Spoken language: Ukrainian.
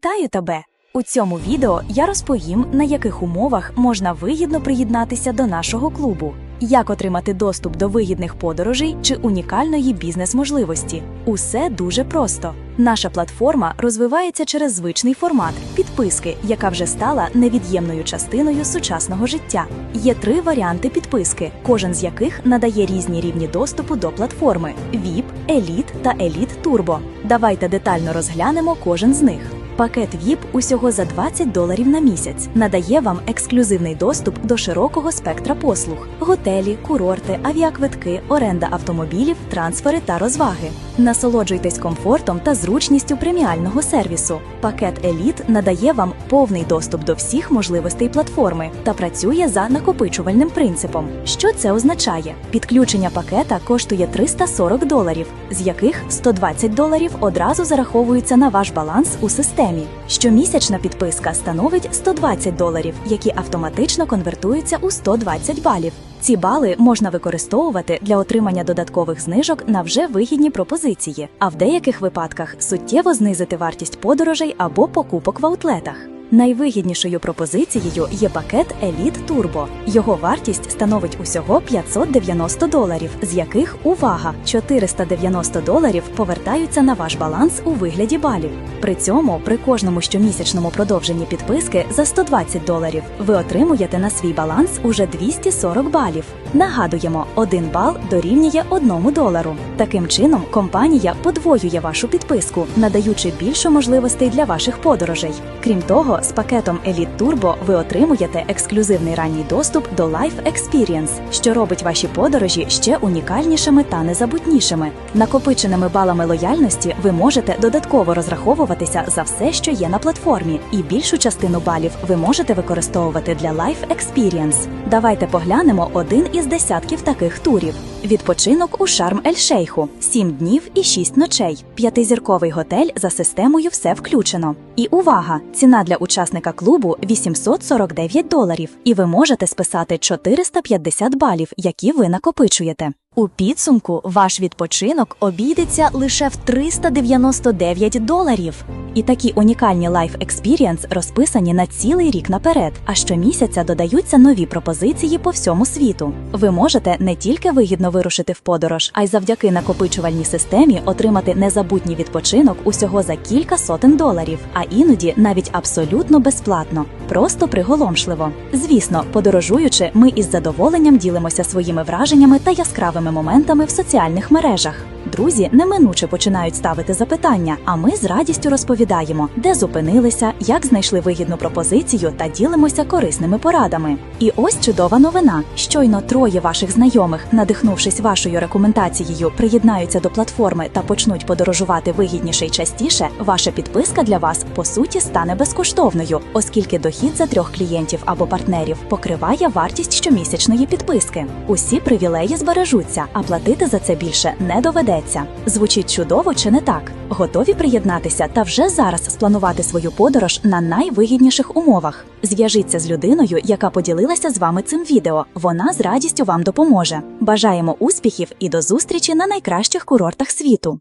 Вітаю тебе! У цьому відео я розповім, на яких умовах можна вигідно приєднатися до нашого клубу, як отримати доступ до вигідних подорожей чи унікальної бізнес-можливості. Усе дуже просто. Наша платформа розвивається через звичний формат підписки, яка вже стала невід'ємною частиною сучасного життя. Є три варіанти підписки, кожен з яких надає різні рівні доступу до платформи: VIP, Elite та Elite Turbo. Давайте детально розглянемо кожен з них. Пакет VIP усього за 20 доларів на місяць надає вам ексклюзивний доступ до широкого спектра послуг: готелі, курорти, авіаквитки, оренда автомобілів, трансфери та розваги. Насолоджуйтесь комфортом та зручністю преміального сервісу. Пакет Еліт надає вам повний доступ до всіх можливостей платформи та працює за накопичувальним принципом. Що це означає? Підключення пакета коштує 340 доларів, з яких 120 доларів одразу зараховуються на ваш баланс у системі. Щомісячна підписка становить 120 доларів, які автоматично конвертуються у 120 балів. Ці бали можна використовувати для отримання додаткових знижок на вже вигідні пропозиції, а в деяких випадках суттєво знизити вартість подорожей або покупок в аутлетах. Найвигіднішою пропозицією є пакет Elite Turbo. Його вартість становить усього 590 доларів, з яких увага 490 доларів повертаються на ваш баланс у вигляді балів. При цьому при кожному щомісячному продовженні підписки за 120 доларів ви отримуєте на свій баланс уже 240 балів. Нагадуємо, один бал дорівнює 1 долару. Таким чином, компанія подвоює вашу підписку, надаючи більше можливостей для ваших подорожей. Крім того, з пакетом Elite Turbo ви отримуєте ексклюзивний ранній доступ до Life Experience, що робить ваші подорожі ще унікальнішими та незабутнішими. Накопиченими балами лояльності ви можете додатково розраховуватися за все, що є на платформі, і більшу частину балів ви можете використовувати для Life Experience. Давайте поглянемо один із десятків таких турів. Відпочинок у Шарм Ель Шейху 7 днів і 6 ночей. П'ятизірковий готель за системою все включено. І увага! Ціна для учасника клубу 849 доларів, і ви можете списати 450 балів, які ви накопичуєте. У підсумку ваш відпочинок обійдеться лише в 399 доларів. І такі унікальні Life Experience розписані на цілий рік наперед, а щомісяця додаються нові пропозиції по всьому світу. Ви можете не тільки вигідно вирушити в подорож, а й завдяки накопичувальній системі отримати незабутній відпочинок усього за кілька сотень доларів, а іноді навіть абсолютно безплатно, просто приголомшливо. Звісно, подорожуючи, ми із задоволенням ділимося своїми враженнями та яскравими моментами в соціальних мережах. Друзі неминуче починають ставити запитання, а ми з радістю розповідаємо, де зупинилися, як знайшли вигідну пропозицію та ділимося корисними порадами. І ось чудова новина: щойно троє ваших знайомих, надихнувшись вашою рекомендацією, приєднаються до платформи та почнуть подорожувати вигідніше й частіше. Ваша підписка для вас по суті стане безкоштовною, оскільки дохід за трьох клієнтів або партнерів покриває вартість щомісячної підписки. Усі привілеї збережуться, а платити за це більше не доведеться. Звучить чудово чи не так? Готові приєднатися та вже зараз спланувати свою подорож на найвигідніших умовах. Зв'яжіться з людиною, яка поділилася з вами цим відео. Вона з радістю вам допоможе. Бажаємо успіхів і до зустрічі на найкращих курортах світу.